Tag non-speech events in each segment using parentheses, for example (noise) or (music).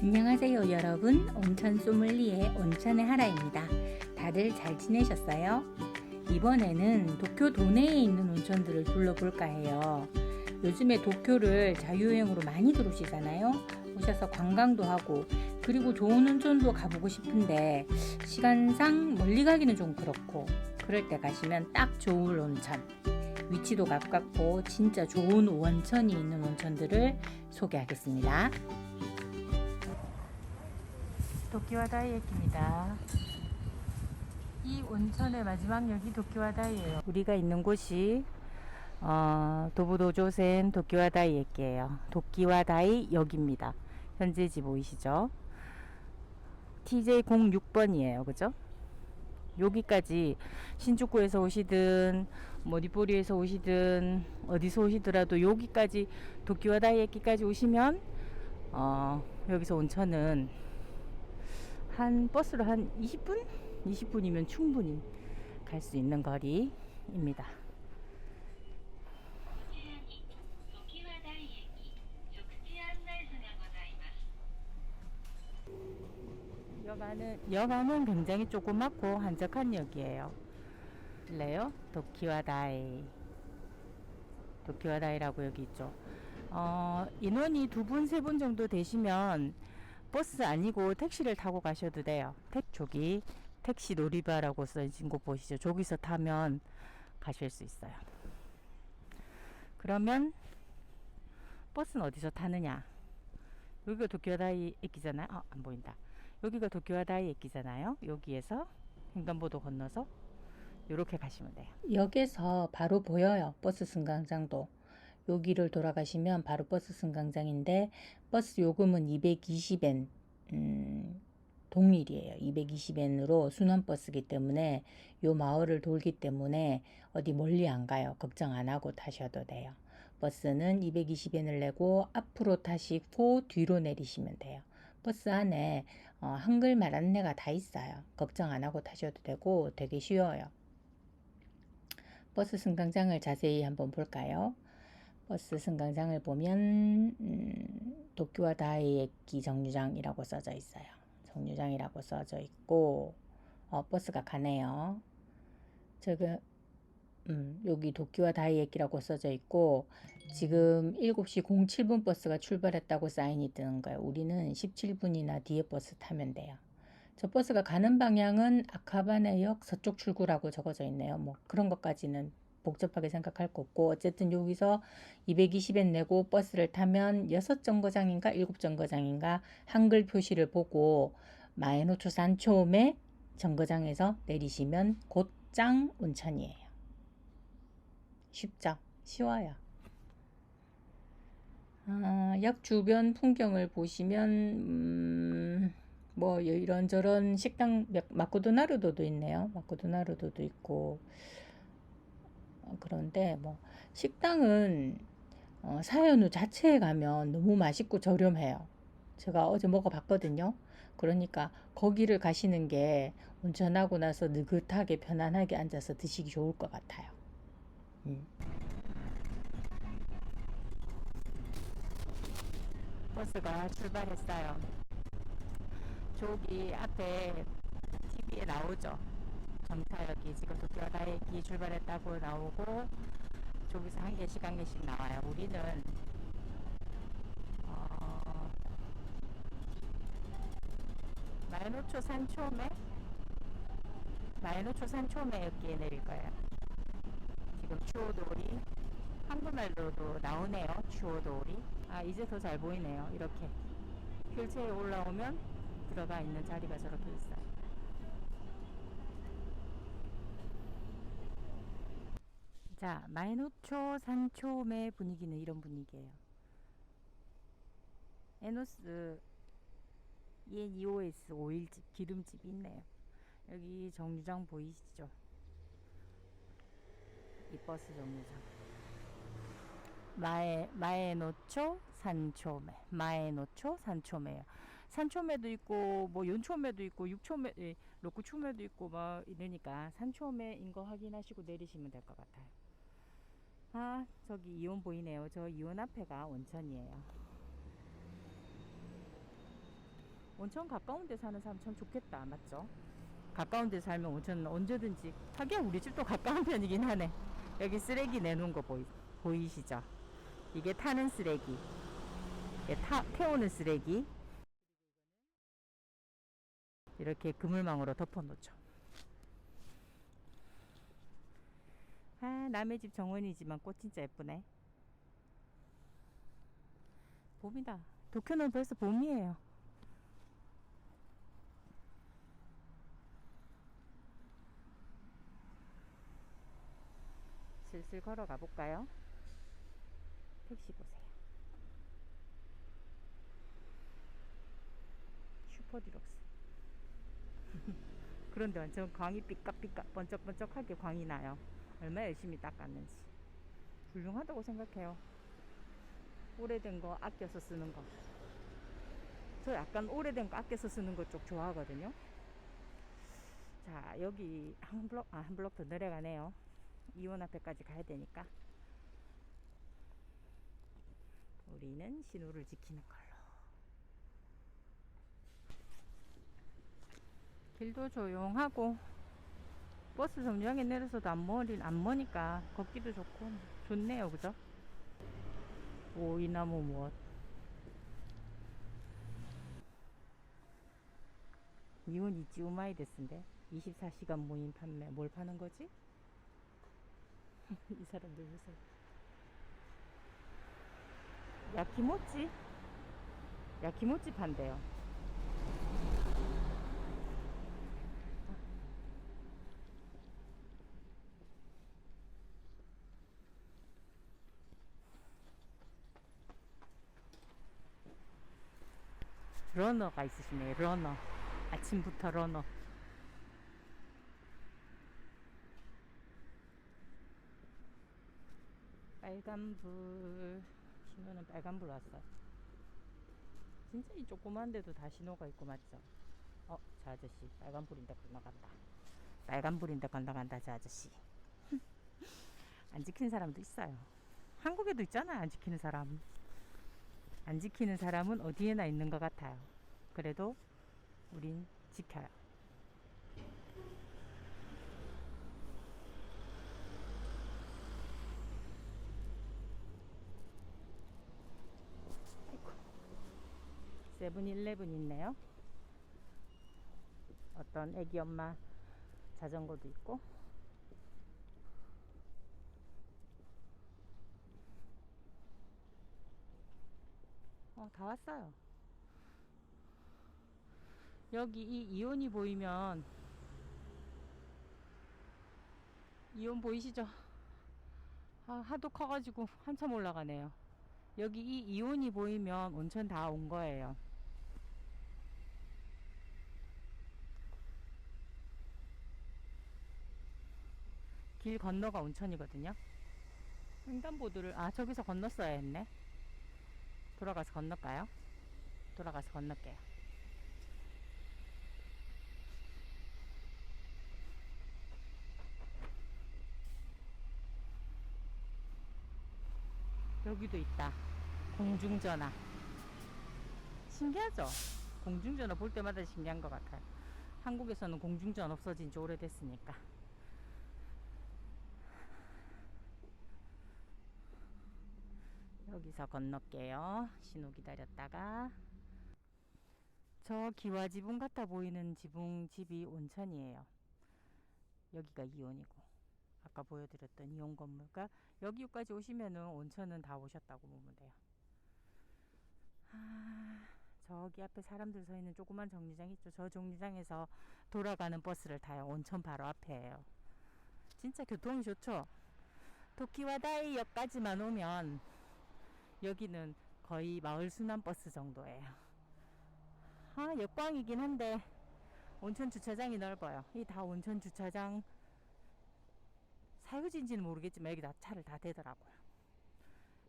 안녕하세요 여러분. 온천 소믈리에 온천의 하라입니다. 다들 잘 지내셨어요? 이번에는 도쿄 도내에 있는 온천들을 둘러볼까 해요. 요즘에 도쿄를 자유여행으로 많이 들어오시잖아요. 오셔서 관광도 하고 그리고 좋은 온천도 가보고 싶은데 시간상 멀리 가기는 좀 그렇고 그럴 때 가시면 딱 좋을 온천. 위치도 가깝고 진짜 좋은 원천이 있는 온천들을 소개하겠습니다. 도쿄와다이역입니다. 이 온천의 마지막 역이 도쿄와다이예요. 우리가 있는 곳이 어, 도부도조센 도쿄와다이역이에요. 도쿄와다이 역입니다. 현재 지 보이시죠? TJ06번이에요. 그죠? 여기까지 신주쿠에서 오시든 뭐 니포리에서 오시든 어디서 오시더라도 여기까지 도쿄와다이에키까지 오시면 어, 여기서 온천은 한 버스로 한 20분? 20분이면 충분히 갈 수 있는 거리입니다. 여가는, 여가는 굉장히 조그맣고 한적한 역이에요. 레요 도키와다이. 도키와다이라고 여기 있죠. 어, 인원이 두 분, 세 분 정도 되시면 버스 아니고 택시를 타고 가셔도 돼요. 택 저기 택시 놀이바라고 써진 곳 보시죠. 저기서 타면 가실 수 있어요. 그러면 버스는 어디서 타느냐? 여기가 도쿄다이駅잖아요. 아, 안 보인다. 여기가 도쿄와다이駅잖아요. 여기에서 횡단보도 건너서 이렇게 가시면 돼요. 역에서 바로 보여요. 버스 승강장도. 여기를 돌아가시면 바로 버스 승강장인데 버스 요금은 220엔 음, 동일이에요. 220엔으로 순환버스기 때문에 요 마을을 돌기 때문에 어디 멀리 안 가요. 걱정 안 하고 타셔도 돼요. 버스는 220엔을 내고 앞으로 타시고 뒤로 내리시면 돼요. 버스 안에 어, 한글말 안내가 다 있어요. 걱정 안 하고 타셔도 되고 되게 쉬워요. 버스 승강장을 자세히 한번 볼까요? 버스 승강장을 보면 음, 도쿄와 다이에키 정류장이라고 써져 있어요. 정류장이라고 써져 있고 어, 버스가 가네요. 저기 음, 여기 도쿄와 다이에키라고 써져 있고 지금 7시 07분 버스가 출발했다고 사인이 뜨는 거예요. 우리는 17분이나 뒤에 버스 타면 돼요. 저 버스가 가는 방향은 아카바네역 서쪽 출구라고 적어져 있네요. 뭐 그런 것까지는 복잡하게 생각할 거 없고 어쨌든 여기서 220엔 내고 버스를 타면 6정거장인가 7정거장인가 한글 표시를 보고 마에노초 산초메 정거장에서 내리시면 곧짱 온천이에요. 쉽죠? 쉬워요. 아, 역 주변 풍경을 보시면 음, 뭐 이런저런 식당 마코도나루도도 있네요. 마코도나루도도 있고 어, 그런데 뭐 식당은 어, 사연우 자체에 가면 너무 맛있고 저렴해요. 제가 어제 먹어봤거든요. 그러니까 거기를 가시는 게 온천하고 나서 느긋하게 편안하게 앉아서 드시기 좋을 것 같아요. 음. 버스가 출발했어요. 저기 앞에 TV에 나오죠. 정차역이 지금 도쿄다駅출발했다고 나오고 저기서 한 개씩 한 개씩 나와요. 우리는 어, 마이노초 산초메 마이노초 산초메 여기에 내릴 거예요. 지금 추오도리 한국말로도 나오네요. 추오도리 아 이제 더 잘 보이네요. 이렇게 휠체에 올라오면 들어가 있는 자리가 저렇게 있어요. 자, 마이노초 산초메 분위기는 이런 분위기예요. 에노스 ENEOS 오일집 기름집 있네요. 여기 정류장 보이시죠? 이 버스 정류장. 마에 마에노초 산초메 마에노초 산초메요. 산초메도 있고 뭐 연초메도 있고 육초메 예, 로쿠초메도 있고 뭐 이러니까 산초메인 거 확인하시고 내리시면 될 것 같아요. 아 저기 이온 보이네요. 저 이온 앞에가 온천이에요. 온천 가까운 데 사는 사람 참 좋겠다. 맞죠? 가까운 데 살면 온천 언제든지. 하긴 우리 집도 가까운 편이긴 하네. 여기 쓰레기 내놓은 거 보이, 보이시죠? 이게 타는 쓰레기. 이게 타, 태우는 쓰레기. 이렇게 그물망으로 덮어놓죠. 아, 남의 집 정원이지만 꽃 진짜 예쁘네. 봄이다. 도쿄는 벌써 봄이에요. 슬슬 걸어가 볼까요? 택시 보세요. 슈퍼 디럭스. (laughs) 그런데 완전 광이 삐까삐까 번쩍번쩍하게 광이 나요. 얼마나 열심히 닦았는지. 훌륭하다고 생각해요. 오래된 거 아껴서 쓰는 거. 저 약간 오래된 거 아껴서 쓰는 거 쪽 좋아하거든요. 자, 여기 한 블록, 아, 한 블록 더 내려가네요. 이원 앞에까지 가야 되니까. 우리는 신호를 지키는 걸로. 길도 조용하고, 버스 정류장에 내려서도 안 머리, 안 머니까 걷기도 좋고, 좋네요. 그죠? 오, 이 나무 무엇. 이온 이지 우마이 데스인데 24시간 모임 판매 뭘 파는 거지? (laughs) 이 사람들 무슨 야키모찌 야키모찌 판대요 러너가 있으시네요 러너. 아침부터 러너. 빨간불. 신호는 빨간불 왔어 진짜 이 조그만 데도 다 신호가 있고 맞죠? 어 저 아저씨 빨간불인데 건너간다. 빨간불인데 건너간다 저 아저씨. (laughs) 안 지키는 사람도 있어요. 한국에도 있잖아요 안 지키는 사람 안 지키는 사람은 어디에나 있는 것 같아요 그래도 우린 지켜요 세븐일레븐 있네요. 어떤 애기 엄마 자전거도 있고. 어, 다 왔어요. 여기 이 이온이 보이면 이온 보이시죠? 아, 하도 커가지고 한참 올라가네요. 여기 이 이온이 보이면 온천 다 온 거예요. 길 건너가 온천이거든요. 횡단보도를 아 저기서 건넜어야 했네. 돌아가서 건널까요? 돌아가서 건널게요. 여기도 있다. 공중전화. 신기하죠? 공중전화 볼 때마다 신기한 것 같아요. 한국에서는 공중전 없어진 지 오래됐으니까. 여기서 건널게요. 신호 기다렸다가. 저 기와 지붕 같아 보이는 지붕 집이 온천이에요. 여기가 이온이고. 아까 보여드렸던 이온 건물과 여기까지 오시면은 온천은 다 오셨다고 보면 돼요. 아, 저기 앞에 사람들 서 있는 조그만 정류장 있죠. 저 정류장에서 돌아가는 버스를 타요. 온천 바로 앞에예요. 진짜 교통이 좋죠. 도키와다이역까지만 오면 여기는 거의 마을 순환 버스 정도예요. 아, 역광이긴 한데 온천 주차장이 넓어요. 이 다 온천 주차장 사유지인지는 모르겠지만 여기다 차를 다 대더라고요.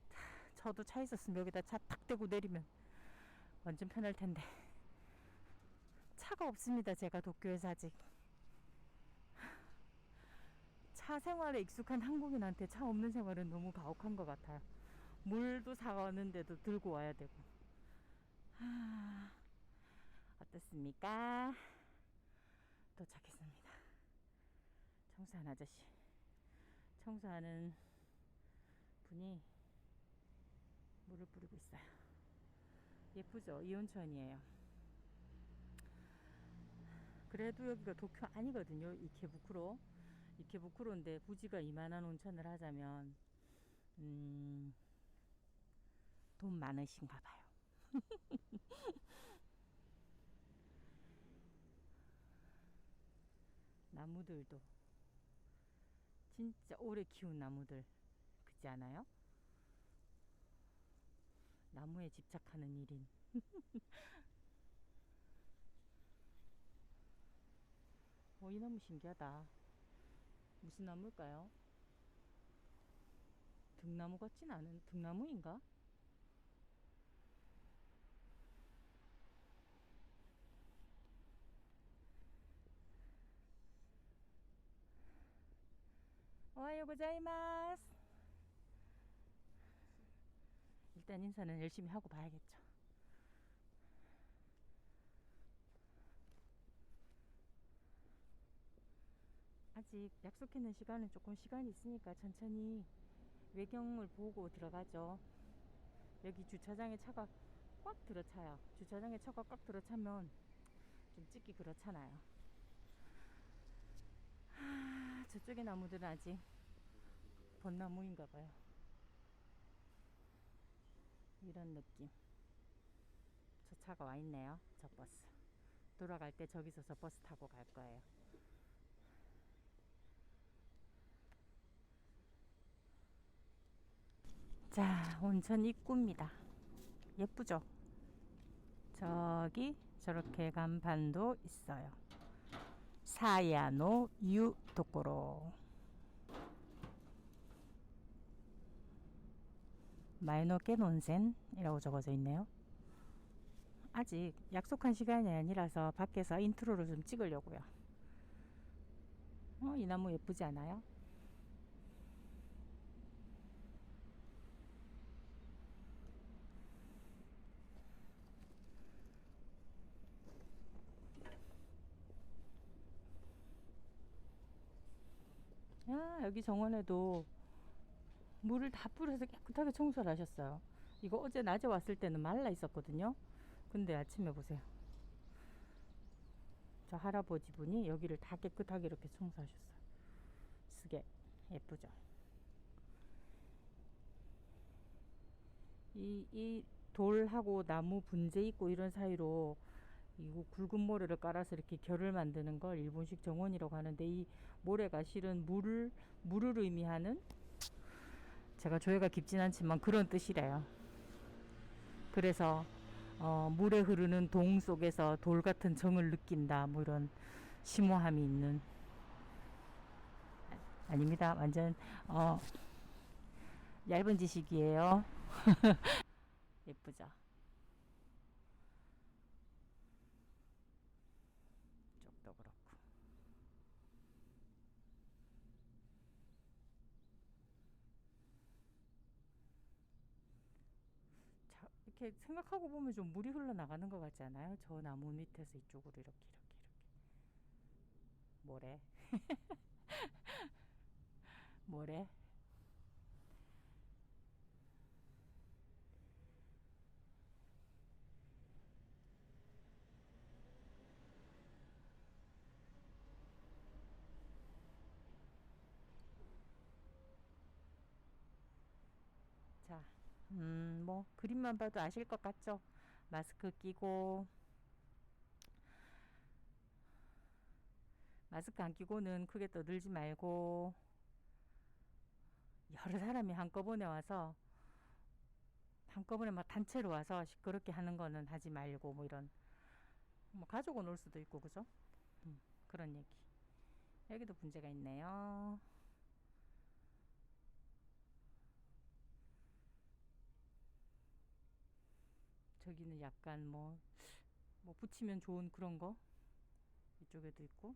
차, 저도 차 있었으면 여기다 차 탁 대고 내리면 완전 편할 텐데 차가 없습니다. 제가 도쿄에서 아직 차 생활에 익숙한 한국인한테 차 없는 생활은 너무 가혹한 것 같아요. 물도 사가는데도 들고 와야 되고. 하... 어떻습니까? 도착했습니다. 청소하는 아저씨. 청소하는 분이 물을 뿌리고 있어요. 예쁘죠? 이온천이에요. 그래도 여기가 도쿄 아니거든요. 이케부쿠로. 이케부쿠로인데 부지가 이만한 온천을 하자면 음, 돈 많으신가 봐요. (laughs) 나무들도 진짜 오래 키운 나무들 그지 않아요? 나무에 집착하는 일인 (laughs) 어, 이 나무 신기하다 무슨 나무일까요? 등나무 같진 않은 등나무인가? 오하요 고자이마스 일단 인사는 열심히 하고 봐야겠죠. 아직 약속했는 시간은 조금 시간이 있으니까 천천히 외경을 보고 들어가죠. 여기 주차장에 차가 꽉 들어차요. 주차장에 차가 꽉 들어차면 좀 찍기 그렇잖아요. 하, 저쪽에 나무들은 아직 벚나무인가 봐요. 이런 느낌. 저 차가 와 있네요. 저 버스. 돌아갈 때 저기서 저 버스 타고 갈 거예요. 자 온천 입구입니다. 예쁘죠? 저기 저렇게 간판도 있어요. 사야노 유 도코로 마이노케 논센이라고 적어져 있네요. 아직 약속한 시간이 아니라서 밖에서 인트로를 좀 찍으려고요. 어, 이 나무 예쁘지 않아요? 야, 여기 정원에도 물을 다 뿌려서 깨끗하게 청소를 하셨어요. 이거 어제 낮에 왔을 때는 말라 있었거든요. 근데 아침에 보세요. 저 할아버지 분이 여기를 다 깨끗하게 이렇게 청소하셨어요. 쓰게 예쁘죠. 이, 이 돌하고 나무 분재 있고 이런 사이로 이거 굵은 모래를 깔아서 이렇게 결을 만드는 걸 일본식 정원이라고 하는데 이 모래가 실은 물을 물을 의미하는 제가 조예가 깊진 않지만 그런 뜻이래요. 그래서 어, 물에 흐르는 동 속에서 돌 같은 정을 느낀다. 뭐 이런 심오함이 있는 아닙니다. 완전 어, 얇은 지식이에요. (laughs) 예쁘죠? 쪽도 그렇고. 자, 이렇게 생각하고 보면 좀 물이 흘러나가는 것 같지 않아요? 저 나무 밑에서 이쪽으로 이렇게 이렇게 이렇게. 모래? 모래 (laughs) 자, 음, 뭐 그림만 봐도 아실 것 같죠? 마스크 끼고 마스크 안 끼고는 크게 떠들지 말고 여러 사람이 한꺼번에 와서 한꺼번에 막 단체로 와서 시끄럽게 하는 거는 하지 말고 뭐 이런 뭐 가족은 올 수도 있고 그죠? 음, 그런 얘기. 여기도 문제가 있네요. 저기는 약간 뭐, 뭐 붙이면 좋은 그런 거 이쪽에도 있고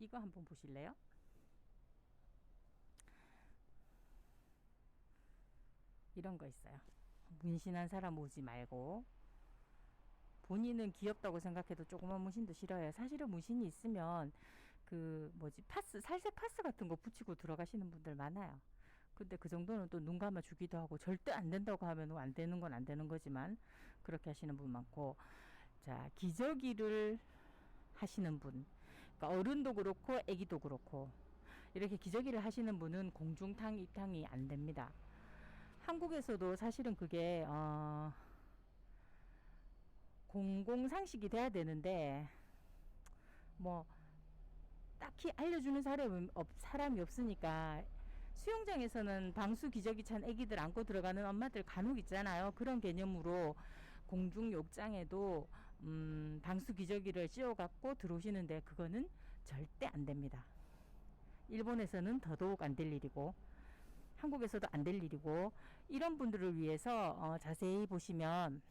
이거 한번 보실래요? 이런 거 있어요. 문신한 사람 오지 말고 본인은 귀엽다고 생각해도 조그만 문신도 싫어해요. 사실은 문신이 있으면 그 뭐지 파스 살색 파스 같은 거 붙이고 들어가시는 분들 많아요. 근데 그 정도는 또 눈 감아 주기도 하고 절대 안 된다고 하면 안 되는 건 안 되는 거지만 그렇게 하시는 분 많고 자 기저귀를 하시는 분 그러니까 어른도 그렇고 아기도 그렇고 이렇게 기저귀를 하시는 분은 공중탕 입탕이 안 됩니다. 한국에서도 사실은 그게 어 공공상식이 돼야 되는데 뭐 딱히 알려주는 사람이, 없, 사람이 없으니까 수영장에서는 방수 기저귀 찬 아기들 안고 들어가는 엄마들 간혹 있잖아요. 그런 개념으로 공중 욕장에도 음, 방수 기저귀를 씌워 갖고 들어오시는데 그거는 절대 안 됩니다. 일본에서는 더더욱 안 될 일이고 한국에서도 안 될 일이고 이런 분들을 위해서 어, 자세히 보시면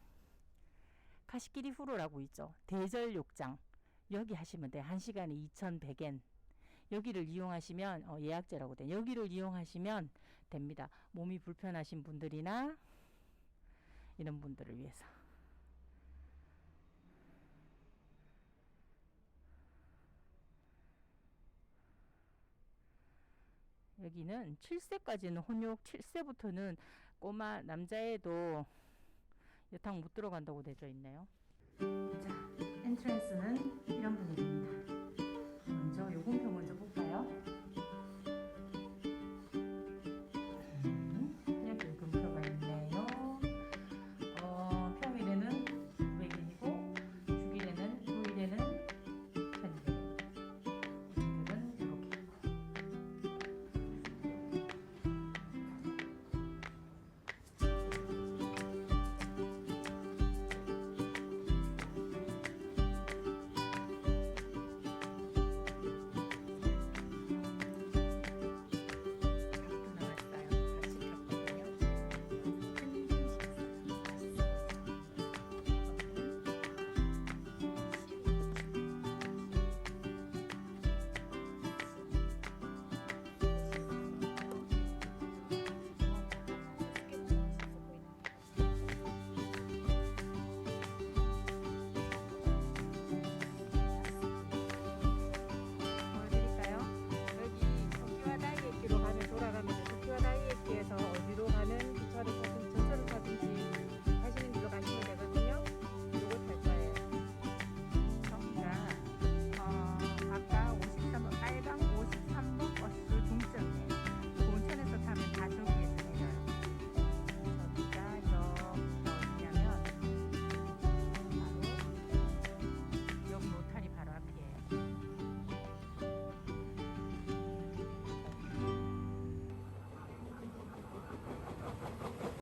카시키리 후로라고 있죠. 대절 욕장 여기 하시면 돼요. 한 시간에 2,100엔. 여기를 이용하시면 어, 예약제라고 돼. 여기를 이용하시면 됩니다. 몸이 불편하신 분들이나 이런 분들을 위해서. 여기는 7세까지는 혼욕, 7세부터는 꼬마 남자애도 여탕 못 들어간다고 되어 있네요. 자, 엔트랜스는 이런 분위기입니다. 먼저 요금표를